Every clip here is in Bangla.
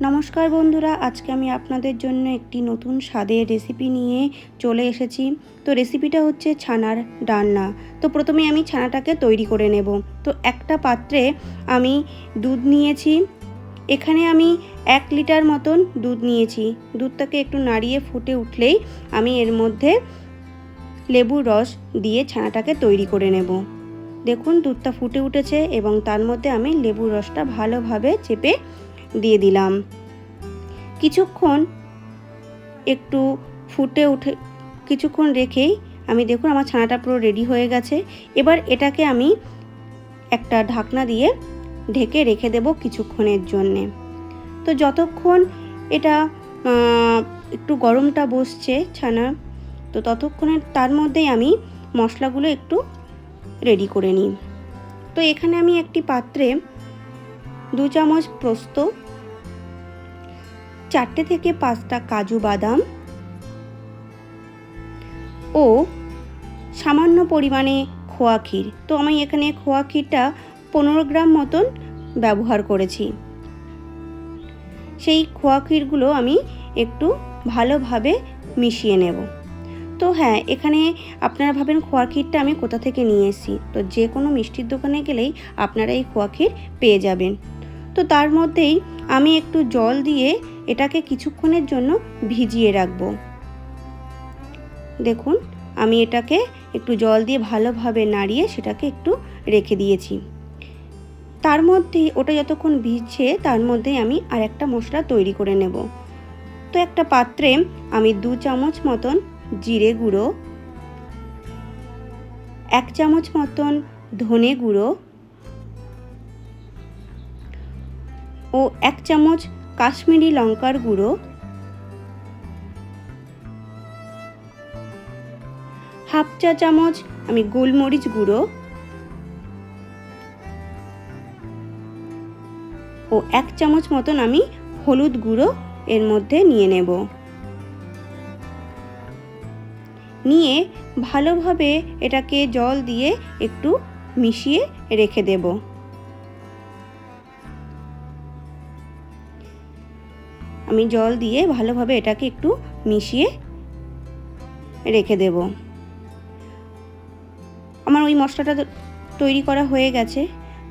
নমস্কার বন্ধুরা, আজকে আমি আপনাদের জন্য একটি নতুন স্বাদের রেসিপি নিয়ে চলে এসেছি। তো রেসিপিটা হচ্ছে ছানার ডান্না। তো প্রথমে আমি ছানাটাকে তৈরি করে নেব। তো একটা পাত্রে আমি দুধ নিয়েছি। এখানে আমি এক লিটার মতন দুধ নিয়েছি। দুধটাকে একটু নাড়িয়ে ফুটে উঠলেই আমি এর মধ্যে লেবুর রস দিয়ে ছানাটাকে তৈরি করে নেব। দেখুন, দুধটা ফুটে উঠেছে এবং তার মধ্যে আমি লেবুর রসটা ভালোভাবে চেপে দিয়ে দিলাম। কিছুক্ষণ একটু ফুটে উঠে, কিছুক্ষণ রেখেই আমি দেখুন আমার ছানাটা পুরো রেডি হয়ে গেছে। এবার এটাকে আমি একটা ঢাকনা দিয়ে ঢেকে রেখে দেব কিছুক্ষণের জন্যে। তো যতক্ষণ এটা একটু গরমটা বসছে ছানা, তো ততক্ষণে তার মধ্যেই আমি মশলাগুলো একটু রেডি করে নিই। তো এখানে আমি একটি পাত্রে দু চামচ পোস্ত চারটে থেকে পাঁচটা কাজু বাদাম ও সামান্য পরিমাণে খোয়া ক্ষীর। তো আমি এখানে খোয়া ক্ষীরটা পনেরো গ্রাম মতন ব্যবহার করেছি। সেই খোয়া ক্ষীরগুলো আমি একটু ভালোভাবে মিশিয়ে নেব। তো হ্যাঁ এখানে আপনারা ভাবেন খোয়া ক্ষীরটা আমি কোথা থেকে নিয়ে এসেছি? তো যে কোনো মিষ্টির দোকানে গেলেই আপনারা এই খোয়া ক্ষীর পেয়ে যাবেন। তো তার মধ্যেই আমি একটু জল দিয়ে এটাকে কিছুক্ষণের জন্য ভিজিয়ে রাখব। দেখুন, আমি এটাকে একটু জল দিয়ে ভালোভাবে নাড়িয়ে সেটাকে একটু রেখে দিয়েছি। তার মধ্যে ওটা যতক্ষণ ভিজছে, তার মধ্যে আমি আর একটা মশলা তৈরি করে নেব। তো একটা পাত্রে আমি দু চামচ মতন জিরে গুঁড়ো, এক চামচ মতন ধনে গুঁড়ো ও এক চামচ কাশ্মীরি লঙ্কার গুঁড়ো, হাফ চা চামচ আমি গোলমরিচ গুঁড়ো ও এক চামচ মতন আমি হলুদ গুঁড়ো এর মধ্যে নিয়ে নেব। নিয়ে ভালোভাবে এটাকে জল দিয়ে একটু মিশিয়ে রেখে দেবো। আমি জল দিয়ে ভালোভাবে এটাকে একটু মিশিয়ে রেখে দেব। আমার ওই মশলাটা তৈরি করা হয়ে গেছে।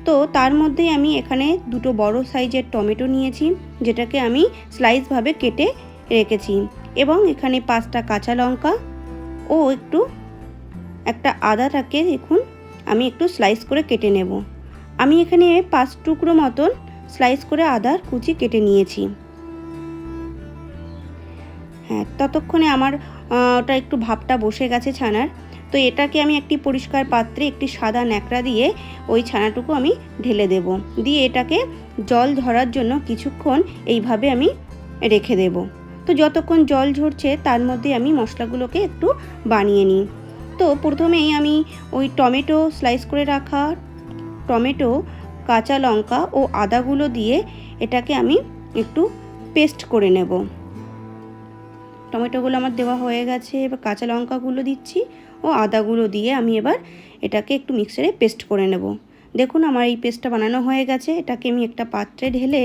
তো তার মধ্যেই আমি এখানে দুটো বড় সাইজের টমেটো নিয়েছি, যেটাকে আমি স্লাইসভাবে কেটে রেখেছি এবং এখানে পাঁচটা কাঁচা লঙ্কা ও একটু, একটা আদাটাকে দেখুন, আমি একটু স্লাইস করে কেটে নেব। আমি এখানে পাঁচ টুকরো মতন স্লাইস করে আদার কুচি কেটে নিয়েছি। হ্যাঁ ততক্ষণে আমার ওটা একটু ভাবটা বসে গেছে ছানার। তো এটাকে আমি একটি পরিষ্কার পাত্রে একটি সাদা ন্যাকড়া দিয়ে ওই ছানাটুকু আমি ঢেলে দেব। দিয়ে এটাকে জল ধরার জন্য কিছুক্ষণ এইভাবে আমি রেখে দেব। তো যতক্ষণ জল ঝরছে, তার মধ্যে আমি মশলাগুলোকে একটু বানিয়ে নিই। তো প্রথমেই আমি ওই টমেটো স্লাইস করে রাখা, টমেটো, কাঁচা লঙ্কা ও আদাগুলো দিয়ে এটাকে আমি একটু পেস্ট করে নেব। টমেটোগুলো আমার দেওয়া হয়ে গেছে, এবার কাঁচা লঙ্কাগুলো দিচ্ছি ও আদাগুলো দিয়ে আমি এবার এটাকে একটু মিক্সারে পেস্ট করে নেব। দেখুন আমার এই পেস্টটা বানানো হয়ে গেছে, এটাকে আমি একটা পাত্রে ঢেলে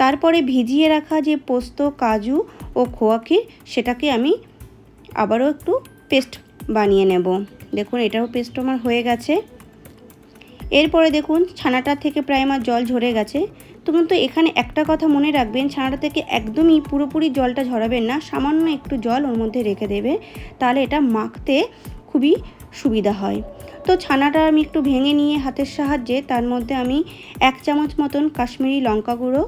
তারপরে ভিজিয়ে রাখা যে পোস্ত, কাজু ও খোয়া ক্ষীর, সেটাকে আমি আবারও একটু পেস্ট বানিয়ে নেব। দেখুন এটাও পেস্ট আমার হয়ে গেছে। এরপরে দেখুন, ছানাটা থেকে প্রায় আমার জল ঝরে গেছে। তো কিন্তু এখানে একটা কথা মনে রাখবেন, ছানাটা থেকে একদমই পুরোপুরি জলটা ঝরাবেন না, সামান্য একটু জল ওর মধ্যে রেখে দেবে, তাহলে এটা মাখতে খুবই সুবিধা হয়। তো ছানাটা আমি একটু ভেঙে নিয়ে হাতের সাহায্যে, তার মধ্যে আমি এক চামচ মতন কাশ্মীরি লঙ্কা গুঁড়ো,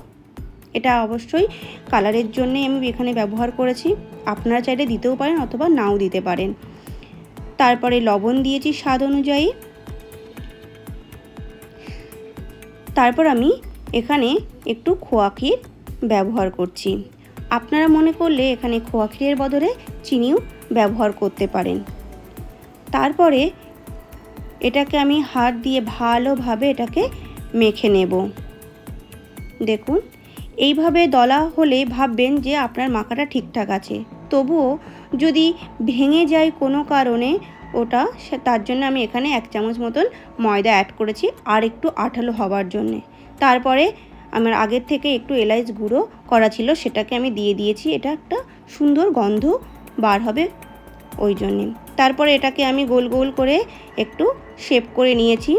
এটা অবশ্যই কালারের জন্যে আমি এখানে ব্যবহার করেছি, আপনারা চাইলে দিতেও পারেন অথবা নাও দিতে পারেন। তারপরে লবণ দিয়েছি স্বাদ অনুযায়ী। তারপর আমি এখানে একটু খোয়া ক্ষীর ব্যবহার করছি। আপনারা মনে করলে এখানে খোয়া ক্ষীরের বদলে চিনিও ব্যবহার করতে পারেন। তারপরে এটাকে আমি হাত দিয়ে ভালোভাবে এটাকে মেখে নেব। দেখুন, এইভাবে দলা হলে ভাববেন যে আপনার মাখাটা ঠিকঠাক আছে। তবুও যদি ভেঙে যায় কোনো কারণে ওটা তার জন্য আমি এখানে এক চামচ মতন ময়দা অ্যাড করেছি, আর একটু আঠালো হওয়ার জন্যে। তারপরে আমার আগের থেকে একটু এলাইচ গুঁড়ো করা ছিল, সেটাকে আমি দিয়ে দিয়েছি। এটা একটা সুন্দর গন্ধ বার হবে ওই জন্যে। তারপরে এটাকে আমি গোল গোল করে একটু শেপ করে নিয়েছি।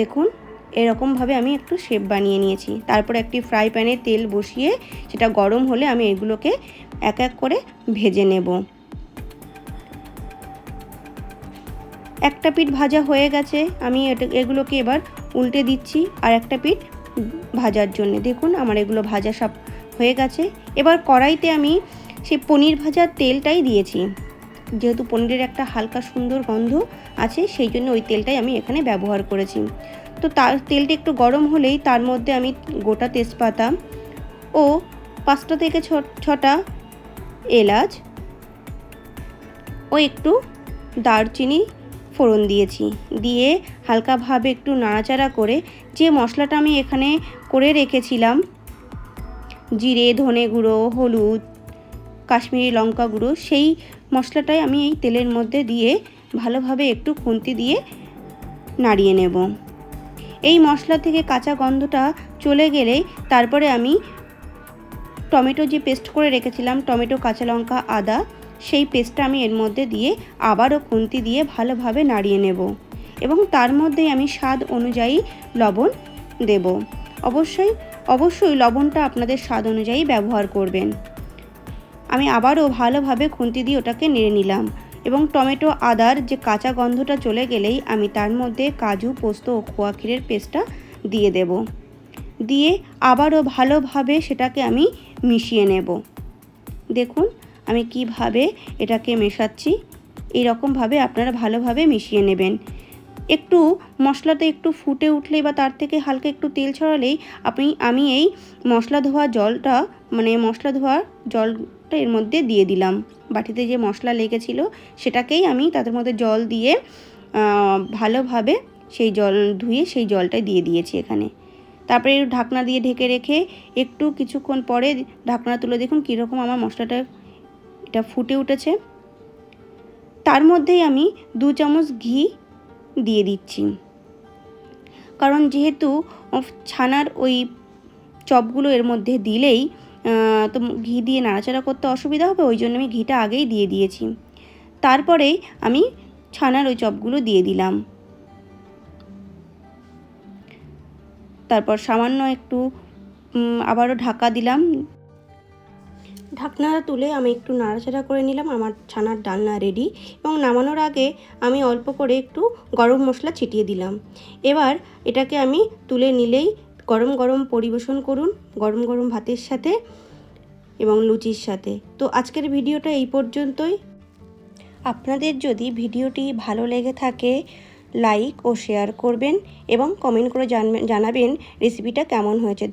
দেখুন এরকমভাবে আমি একটু শেপ বানিয়ে নিয়েছি। তারপরে একটি ফ্রাই প্যানে তেল বসিয়ে, সেটা গরম হলে আমি এগুলোকে এক এক করে ভেজে নেব। একটা পিঠ ভাজা হয়ে গেছে, আমি এগুলোকে এবার উল্টে দিচ্ছি আর একটা পিঠ ভাজার জন্য। দেখুন আমার এগুলো ভাজা সব হয়ে গেছে। এবার কড়াইতে আমি সেই পনির ভাজার তেলটাই দিয়েছি। যেহেতু পনিরের একটা হালকা সুন্দর গন্ধ আছে, সেই জন্য ওই তেলটাই আমি এখানে ব্যবহার করেছি। তো তার, তেলটা একটু গরম হলেই তার মধ্যে আমি গোটা তেজপাতা ও পাঁচটা থেকে ছটা এলাচ ও একটু দারচিনি ফোড়ন দিয়েছি। দিয়ে হালকাভাবে একটু নাড়াচাড়া করে যে মশলাটা আমি এখানে করে রেখেছিলাম, জিরে, ধনে গুঁড়ো, হলুদ, কাশ্মীরি লঙ্কা গুঁড়ো, সেই মশলাটাই আমি এই তেলের মধ্যে দিয়ে ভালোভাবে একটু খুন্তি দিয়ে নাড়িয়ে নেব। এই মশলা থেকে কাঁচা গন্ধটা চলে গেলেই তারপরে আমি টমেটো যে পেস্ট করে রেখেছিলাম, টমেটো, কাঁচা লঙ্কা, আদা সেই পেস্টটা আমি এর মধ্যে দিয়ে আবারও খুন্তি দিয়ে ভালোভাবে নাড়িয়ে নেব এবং তার মধ্যে আমি স্বাদ অনুযায়ী লবণ দেব। অবশ্যই অবশ্যই লবণটা আপনাদের স্বাদ অনুযায়ী ব্যবহার করবেন। আমি আবারও ভালোভাবে খুন্তি দিয়ে ওটাকে নেড়ে নিলাম এবং টমেটো আদার যে কাঁচা গন্ধটা চলে গেলেই আমি তার মধ্যে কাজু, পোস্ত ও খোয়া ক্ষীরের পেস্টটা দিয়ে দেব। দিয়ে আবারও ভালোভাবে সেটাকে আমি মিশিয়ে নেব। দেখুন আমি কীভাবে এটাকে মেশাচ্ছি এই রকমভাবে আপনারা ভালোভাবে মিশিয়ে নেবেন। একটু মশলাটা একটু ফুটে উঠলেই বা তার থেকে হালকা একটু তেল ছড়ালেই আপনি, আমি এই মশলা ধোয়া জলটা মানে মশলা ধোয়ার জলটা এর মধ্যে দিয়ে দিলাম। বাটিতে যে মশলা লেগেছিল সেটাকেই আমি তাদের মধ্যে জল দিয়ে ভালোভাবে সেই জল ধুয়ে সেই জলটা দিয়ে দিয়েছি এখানে। তারপরে ঢাকনা দিয়ে ঢেকে রেখে একটু কিছুক্ষণ পরে ঢাকনা তুলে দেখুন কীরকম আমার মশলাটা এটা ফুটে উঠেছে। তার মধ্যেই আমি দু চামচ ঘি দিয়ে দিচ্ছি। কারণ যেহেতু ছানার ওই চপগুলো এর মধ্যে দিলেই তো ঘি দিয়ে নাড়াচাড়া করতে অসুবিধা হবে, ওই জন্য আমি ঘিটা আগেই দিয়ে দিয়েছি। তারপরেই আমি ছানার ওই চপগুলো দিয়ে দিলাম। তারপর সামান্য একটু আবারও ঢাকা দিলাম। ঢাকনা তুলে আমি একটু নাড়াচাড়া করে নিলাম, আমার ছানার ডালনা রেডি এবং নামানোর আগে আমি অল্প করে একটু গরম মশলা ছিটিয়ে দিলাম। এবার এটাকে আমি তুলে নিলেই গরম গরম পরিবেশন করুন, গরম গরম ভাতের সাথে এবং লুচির সাথে। তো আজকের ভিডিওটা এই পর্যন্তই। আপনাদের যদি ভিডিওটি ভালো লেগে থাকে লাইক ও শেয়ার করবেন এবং কমেন্ট করে জানাবেন রেসিপিটা কেমন হয়েছে।